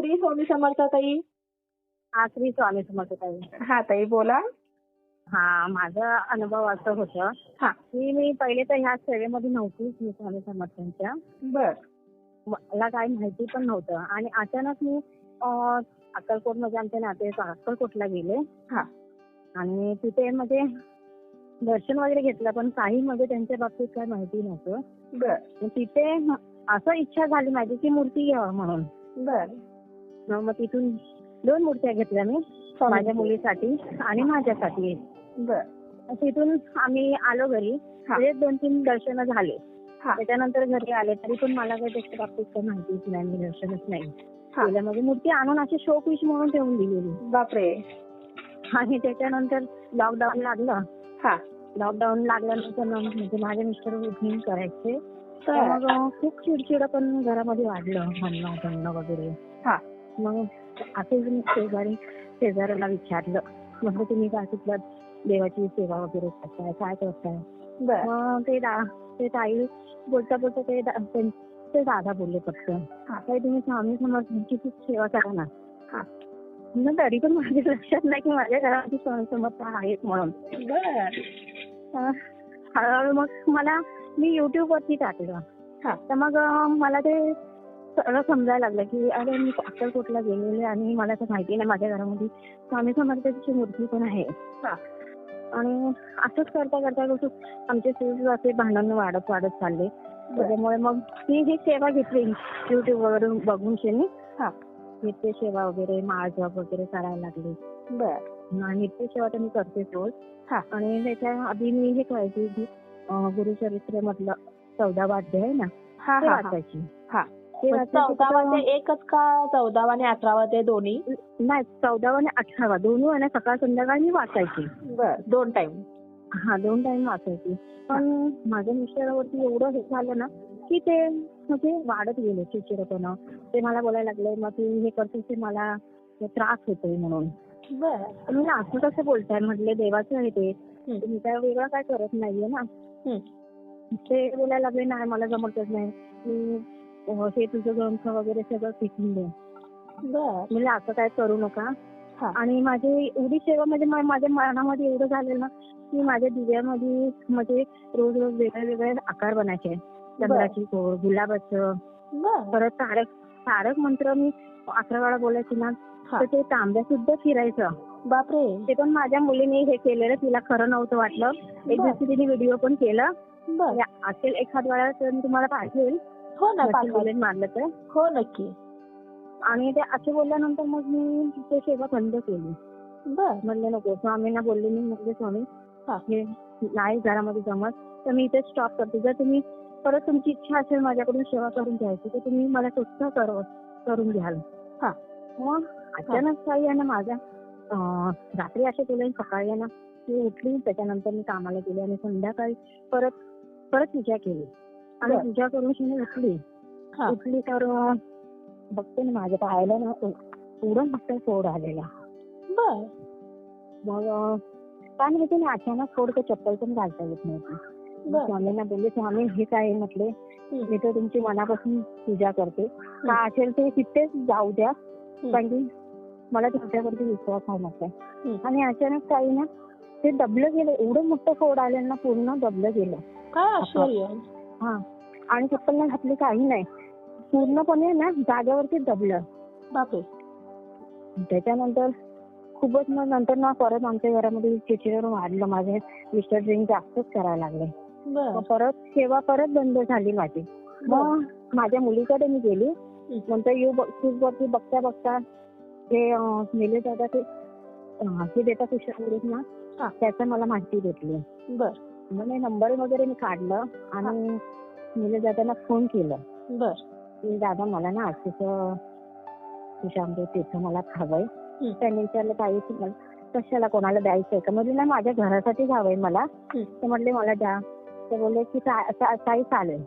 श्री स्वामी समर्थ ताई. हा श्री स्वामी समर्थ ताई. हा ताई बोला. हा माझा अनुभव असं होतं हा. की मी पहिले तर ह्या सेवेमध्ये नव्हती श्री स्वामी समर्थांच्या. बर. मला काही माहिती पण नव्हतं. आणि अचानक मी अं, अक्कलकोटमध्ये आमच्या नातेवाईक अक्कलकोटला गेले. हा. आणि तिथे म्हणजे दर्शन वगैरे घेतलं पण काही म्हणजे त्यांच्या बाबतीत काही माहिती नव्हतं. तिथे असं इच्छा झाली माझी की मूर्ती घ्यावं म्हणून. बर. मग मग तिथून दोन मूर्त्या घेतल्या मी माझ्या मुलीसाठी आणि माझ्यासाठी. बर. तिथून आम्ही आलो घरी. म्हणजे दोन तीन दर्शन झाले. त्याच्यानंतर घरी आले तरी पण मला काही त्याच्या बाबतीत काही माहितीच नाही मी दर्शनच नाही. म्हणजे मूर्ती आणून अशी शो पीस म्हणून ठेवून दिलेली बापरे. आणि त्याच्यानंतर लॉकडाऊन लागलं. हा. लॉकडाऊन लागल्यानंतर म्हणजे माझे मिस्टर उठून करायचे. तर मग खूप चिडचिड पण घरामध्ये वाढलं भांडणं भांडणं वगैरे. हा. मग असंच मी शेजारी शेजाऱ्याला विचारलं. म्हटलं तुम्ही काय तिथलं देवाची सेवा वगैरे करताय? काय करताय? मग ते ते ताई बोलता बोलता ते ते दादा बोलले फक्त. ताई तुम्ही स्वामी समर्थांची खूप सेवा करा ना. हा. म्हणलं तरी पण माझ्या लक्षात नाही की माझ्या घरामध्ये स्वामी समर्थ आहेत म्हणून. हळूहळू मग मला मी युट्यूब वरती टाकलं. तर मग मला ते सगळं समजायला लागलं की अरे मी अक्कलकोटला गेलेले आणि मला तर माहिती नाही माझ्या घरामध्ये स्वामी समर्थाची मूर्ती पण आहे. हा. आणि असंच करता करता कसं आमचे असे भांडण वाढत वाढत चालले. त्याच्यामुळे मग मी ही सेवा घेतली युट्यूब वरून बघून शेनी. हा. नित्य सेवा वगैरे माळ जप वगैरे करायला लागले. बर. नित्य सेवा तर मी करतेच रोज. हा. आणि त्याच्या आधी मी हे करायची गुरुचरित्र मधलं चौदावा अध्याय आहे ना वाचायची. चौदावा तर- ते एकच का चौदावा आणि अठरावा ते दोन्ही? नाही चौदावा आणि अठरावा दोन्ही ना सकाळ संध्याकाळ मी वाचायची. बर दोन टाइम हा दोन टाइम वाचायची. पण माझ्या मिस्टरावरती एवढं हे झालं ना की ते म्हणजे वाढत गेले चिडचिडपणा. ते मला बोलायला लागले मग तू हे करतेस ते मला त्रास होतोय म्हणून. मी असं कसं बोलताय म्हटले देवाचं आहे ते. तुम्ही काय वेगळं काय करत नाहीये ना. ते बोलायला लागले नाही मला जमतच नाही. हे तुझं ग्रंथ वगैरे सगळं फेकून दे. बर. म्हणजे असं काय करू नका. हा. आणि माझी एवढी सेवा म्हणजे मा- माझ्या मनामध्ये एवढं झालेलं ना की माझ्या दिव्यामध्ये म्हणजे रोज रोज वेगळे वेगळे आकार बनायचे. चंद्राची कोर गुलाबाचं. बर. परत तारक तारक मंत्र मी अकरा वेळा बोलायची ना हा. तर ते तांब्या सुद्धा फिरायचं. बापरे. ते पण माझ्या मुलीने हे केलेलं तिला खरं नव्हतं वाटलं. एक बर. दिवशी तिने व्हिडिओ पण केलं. बर. म्हणजे असेल एखाद वेळा तर मी तुम्हाला पाठवेल. हो ना नक्की पाठवा बोलेन मारलं तर. हो नक्की. आणि ते असे बोलल्यानंतर मग मी ते सेवा बंद केली. बर. म्हणले नको स्वामींना बोलले मी म्हटले स्वामी हा. नाही घरामध्ये जमत तर मी इथे स्टॉप करते. जर तुम्ही परत तुमची इच्छा असेल माझ्याकडून सेवा करून घ्यायची तर तुम्ही मला कर करून घ्याल. हा. मग अचानक काही आहे ना माझ्या अं, रात्री असे केले सकाळी आहे ना मी उठली त्याच्यानंतर मी कामाला गेले आणि संध्याकाळी परत परत पूजा केली. आणि. पूजा करून मी उठली. हा. उठली तर बघते ना माझ्या पायाला ना एवढं मोठा फोड आलेला. मग काय माहिती नाही अचानक फोड तर चप्पल पण घालता येत नव्हती. स्वामींना बोलले स्वामी हे काय म्हटले. मी तर तुमची मनापासून पूजा करते. काय असेल ते तिथेच जाऊ द्या. कारण की मला तुमच्यावरती विश्वास आहे म्हटलं हम्म. आणि अचानक काही ना ते दबलं गेलं. एवढं मोठं फोड आलं ना पूर्ण दबलं गेलं. काय हा. आणि चप्पल नाही घातली काही नाही. पूर्णपणे ना जागेवरती दबलं. बापरे. त्याच्यानंतर खूपच मग नंतर ना परत आमच्या घरामध्ये चिडचिड वाढलं. माझे मिस्टर ड्रिंक जास्तच करायला लागले. मग परत सेवा परत बंद झाली माझी. मग माझ्या मुलीकडे मी गेली. नंतर युट्यूब वरती बघता बघता ते अं, निलेश दादा ते हे देतात ना हा. त्याचं मला माहिती भेटली. बर. मग मी नंबर वगैरे मी काढलं आणि निलेश दादांना फोन केलं. बर. की दादा मला ना असं तुझ्यामध्ये तिथं मला हम्म. त्यांनी विचारलं ताई तुम्हाला कशाला कोणाला द्यायचंय का? म्हणजे नाही माझ्या घरासाठीच हवंय मला. ते म्हटले मला द्या. ते बोलले की ताई चालेल.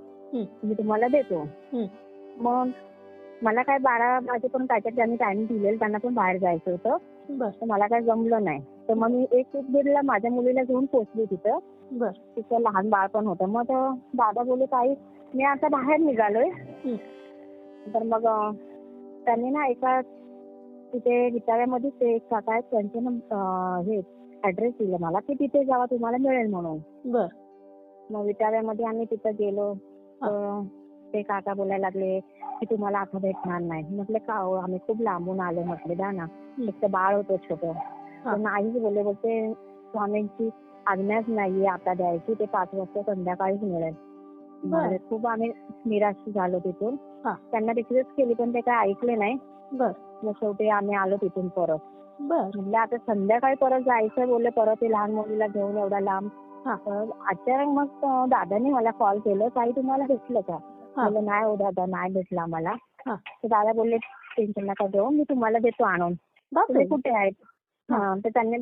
मी तुम्हाला देतो. मग मला काय बारा वाजेपर्यंत त्याच्यात त्यांनी टाइम दिलेलं त्यांना पण बाहेर जायचं होतं. मला काय जमलं नाही. तर मग मी एक एक दीडला माझ्या मुलीला घेऊन पोहोचली तिथं. बर. तिचं लहान बाळ पण होतं. मग तर दादा बोलले ताई मी आता बाहेर निघालोय. तर मग त्यांनी ना एका तिथे विटाव्यामध्ये ते एक काका आहेत त्यांचे ना हे ऍड्रेस दिलं मला की तिथे जावा तुम्हाला मिळेल म्हणून. बर. मग विटाव्यामध्ये आम्ही तिथं गेलो. ते काका बोलायला लागले की तुम्हाला आता भेटणार नाही. म्हटलं का हो? आम्ही खूप लांबून आलो म्हटले द्या ना एक तर बाळ होतं छोटं. नाहीच बोलले बोलते स्वामींची आज्ञाच नाहीये आता द्यायची ते पाच वाजता संध्याकाळीच मिळेल. बरं. मग खूप आम्ही निराश झालो तिथून. हा. त्यांना रिक्वेस्ट केली पण ते काय ऐकले नाही. बर. मग शेवटी आम्ही आलो तिथून परत. बर. म्हटलं आता संध्याकाळी परत जायचं बोलले परत ते लहान मुलीला घेऊन एवढा लांब. हा. तर अचानक मग अं, दादाने मला कॉल केलं. ताई तुम्हाला भेटलं का? हा. म्हणलं नाही हो दादा नाही भेटलं आम्हाला. हा. तर दादा बोलले टेन्शन नका घेऊ? मी तुम्हाला देतो आणून. बापरे. तुम्ही कुठे आहेत? हा तर त्यांनी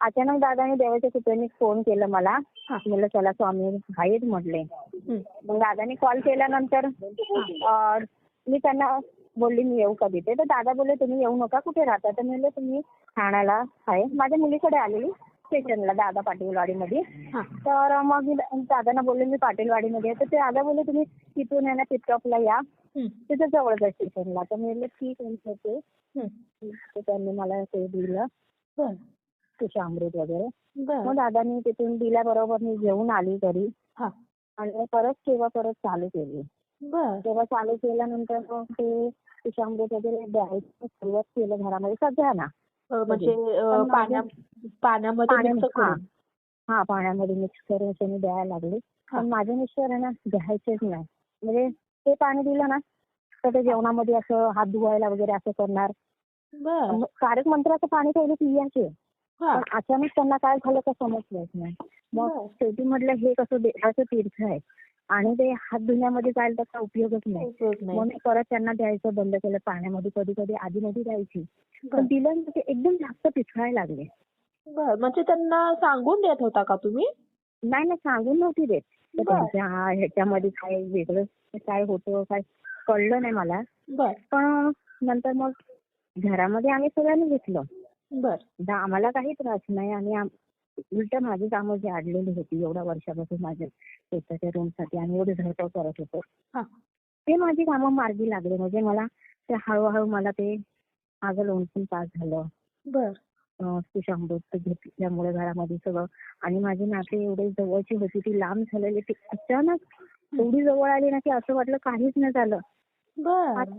अचानक दादाने देवाच्या कृपेने फोन केलं मला. म्हणलं चला स्वामी आहेत म्हटले. मग दादाने कॉल केल्यानंतर अं, मी त्यांना बोलली मी येऊ का तिथे तर दादा बोलले तुम्ही येऊ नका कुठे राहता? तर म्हणलं तुम्ही ठाण्याला आहे. माझ्या मुलीकडे आलेली स्टेशनला दादा पाटीलवाडीमध्ये. हा. तर मग मी दादांना बोलले मी पाटीलवाडीमध्ये आहे. तर ते दादा बोलले तुम्ही तिथून आहे ना पिकअपला या. तिथं जवळच आहे स्टेशनला. तर मी म्हणलं ठीक आहे ते. तर त्यांनी मला ते दिलं. बर अमृत वगैरे. मग दादानी तिथून दिल्याबरोबर मी घेऊन आली घरी. हा. आणि परत सेवा परत चालू केली. सेवा चालू केल्यानंतर मग ते अमृत वगैरे द्यायचं सुरुवात केलं घरामध्ये. सगळ्यांना अ, म्हणजे पाण्यामध्ये हा. हा पाण्यामध्ये मिक्स करून त्यांनी द्यायला लागले. पण माझे मिस्टर आहे ना घ्यायचेच नाही. म्हणजे ते पाणी दिलं ना तर ते जेवणामध्ये असं हात धुवायला वगैरे असं करणार. कारक मंत्राचं पाणी पहिले पियाचे हा. पण अचानक त्यांना काय झालं का समजलंच नाही. मग. शेवटी म्हटलं हे कसं देवाचं तीर्थ आहे. आणि ते हात धुण्यामध्ये जायला त्याचा उपयोगच नाही. मग मी परत त्यांना द्यायचं बंद केलं पाण्यामध्ये कधी कधी आधी मध्ये द्यायची. पण दिलं ते एकदम जास्त पिसळायला लागले. म्हणजे त्यांना सांगून देत होता का तुम्ही? नाही नाही. सांगून नव्हती देत. त्यांच्या ह्याच्यामध्ये काय वेगळं काय होतं काय कळलं नाही मला. पण नंतर मग घरामध्ये आम्ही सगळ्यांनी घेतलं. बर. आम्हाला काही त्रास नाही आणि उलट माझी कामं जी अडलेली होती एवढ्या वर्षापासून माझ्या स्वतःच्या रूमसाठी आम्ही एवढे धडपड करत होतो. हा. ते माझी कामं मार्गी लागले. म्हणजे मला ते हळूहळू मला ते माझं लोणचं पास झालं. बर. सुशामृत घेतल्यामुळे घरामध्ये सगळं. आणि माझी नाते एवढे जवळची होती ती लांब झालेली ती अचानक एवढी जवळ आली ना की असं वाटलं काहीच नाही झालं.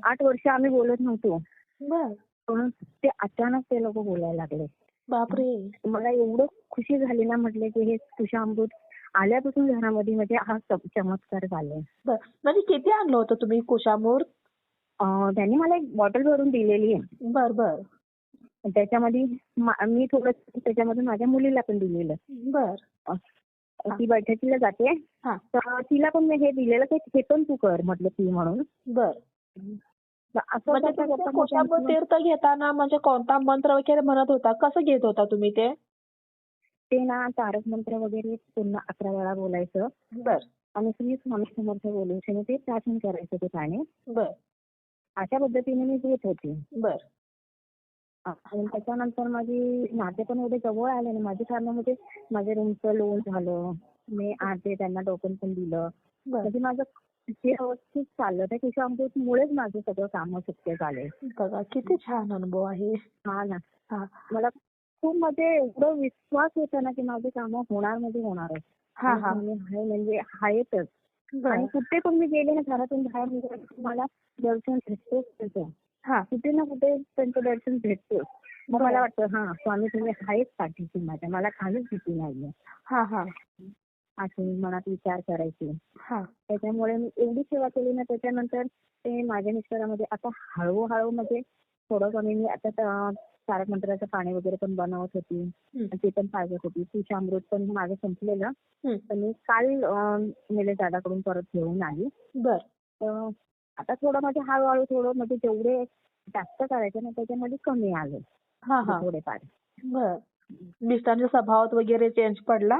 आठ वर्ष आम्ही बोलत नव्हतो. बर. पण ते अचानक ते लोक बोलायला लागले. बापरे. मला एवढं खुशी झाली ना म्हटलं की हे तुषामृत आल्यापासून घरामध्ये म्हणजे हा चम- चमत्कार बर. म्हणजे किती आणलं होतं तुम्ही कुशामूर? अं, त्यांनी मला एक बॉटल भरून दिलेली आहे. बर बर. त्याच्यामध्ये मा- मी थोडं त्याच्यामधून माझ्या मुलीला पण दिलेलं. बर. ती बैठकीला जाते. हा. तर तिला पण मी हे दिलेलं की हे पण तू कर म्हटलं ती म्हणून. बर. म्हणजे मग तीर्थ घेताना म्हणजे कोणता मंत्र वगैरे म्हणत होता? कसं घेत होता तुम्ही ते? ते ना तारक मंत्र वगैरे पुन्हा अकरा वेळा बोलायचं. बर. आणि श्री स्वामी समर्थ बोलायचं ते प्रार्थना करायचं ते पाणी बर. अशा पद्धतीने मी घेत होते. बर. आणि त्याच्यानंतर माझी नाते पण एवढे जवळ आले ना माझ्या कारणामध्ये माझ्या रूमचं लोन झालं. मी आते त्यांना टोकन पण दिलं. म्हणजे माझं जे व्यवस्थित चाललं त्या किशोर मुळेच माझं सगळं काम शक्य झाले. बघा किती छान अनुभव आहे. हा ना. हा. मला खूप म्हणजे एवढं विश्वास होता ना की माझे कामं होणार म्हणजे होणारच. हा हा. आणि आहे म्हणजे आहेतच बर. आणि कुठे पण मी गेले ना घरातून बाहेर निघाले की मला दर्शन भेटतोच त्याचं हा. कुठे ना कुठे त्यांचं दर्शन भेटतो मग मला वाटतं हा स्वामी तुम्ही आहेच पाठीशी माझ्या. मला काहीच भीती नाहीये. हा हा. असे मनात विचार करायचे. हा. त्याच्यामुळे मी एवढी सेवा केली ना त्याच्यानंतर ते माझ्या मिस्टरामध्ये आता हळूहळू म्हणजे थोडं कमी मी आता तारक मंत्राचं पाणी वगैरे पण बनवत होती. ते पण पाजत होती. सुशामृत पण माझं संपलेलं. तर मी काल निलेश दादाकडून परत घेऊन आली. बर. तर आता थोडं म्हणजे हळूहळू थोडं म्हणजे जेवढे जास्त करायचे ना त्याच्यामध्ये कमी आले. थोडेफार. बर. मिस्टरांच्या स्वभावात वगैरे चेंज पडला?